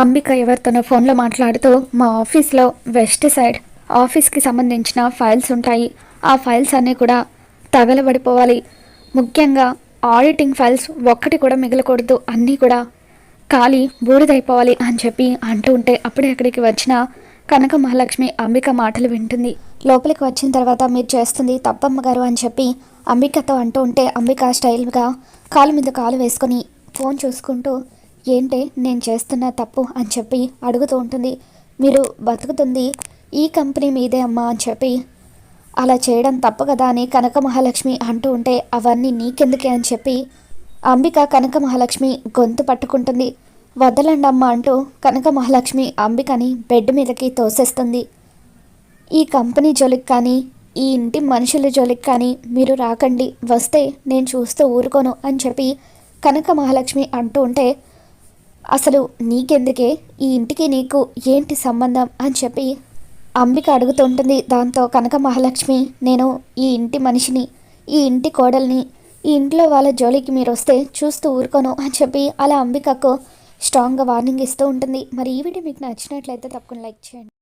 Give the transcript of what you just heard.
అంబిక ఎవరితోనో ఫోన్లో మాట్లాడుతూ మా ఆఫీస్లో వెస్ట్ సైడ్ ఆఫీస్కి సంబంధించిన ఫైల్స్ ఉంటాయి. ఆ ఫైల్స్ అన్నీ కూడా తగలబడిపోవాలి. ముఖ్యంగా ఆడిటింగ్ ఫైల్స్ ఒక్కటి కూడా మిగలకూడదు. అన్నీ కూడా ఖాళీ బూడిదైపోవాలి అని చెప్పి అంటూ ఉంటే అప్పుడే అక్కడికి వచ్చిన కనక మహాలక్ష్మి అంబిక మాటలు వింటుంది. లోపలికి వచ్చిన తర్వాత మీరు చేస్తుంది తప్పమ్మ గారు అని చెప్పి అంబికతో అంటూ ఉంటే అంబిక స్టైల్గా కాలు మీద కాలు వేసుకొని ఫోన్ చూసుకుంటూ ఏంటే నేను చేస్తున్న తప్పు అని చెప్పి అడుగుతూ ఉంటుంది. మీరు బతుకుతుంది ఈ కంపెనీ మీదే అమ్మా అని చెప్పి. అలా చేయడం తప్పు కదా అని కనక మహాలక్ష్మి అంటూ ఉంటే అవన్నీ నీకెందుకే అని చెప్పి అంబిక కనక మహాలక్ష్మి గొంతు పట్టుకుంటుంది. వదలండి అమ్మ అంటూ కనక మహాలక్ష్మి అంబికని బెడ్ మీదకి తోసేస్తుంది. ఈ కంపెనీ జోలికి కానీ ఈ ఇంటి మనుషుల జోలికి కానీ మీరు రాకండి. వస్తే నేను చూస్తూ ఊరుకోను అని చెప్పి కనక మహాలక్ష్మి అంటూ ఉంటే అసలు నీకెందుకే? ఈ ఇంటికి నీకు ఏంటి సంబంధం? అని చెప్పి అంబిక అడుగుతుంటుంది దాంతో కనక మహాలక్ష్మి నేను ఈ ఇంటి మనిషిని ఈ ఇంటి కోడల్ని ఈ ఇంట్లో వాళ్ళ జోలికి మీరు వస్తే చూస్తూ ఊరుకోను అని చెప్పి అలా అంబికకు స్ట్రాంగ్గా వార్నింగ్ ఇస్తూ ఉంటుంది. మరి ఈ వీడియో మీకు నచ్చినట్లయితే తప్పకుండా లైక్ చేయండి.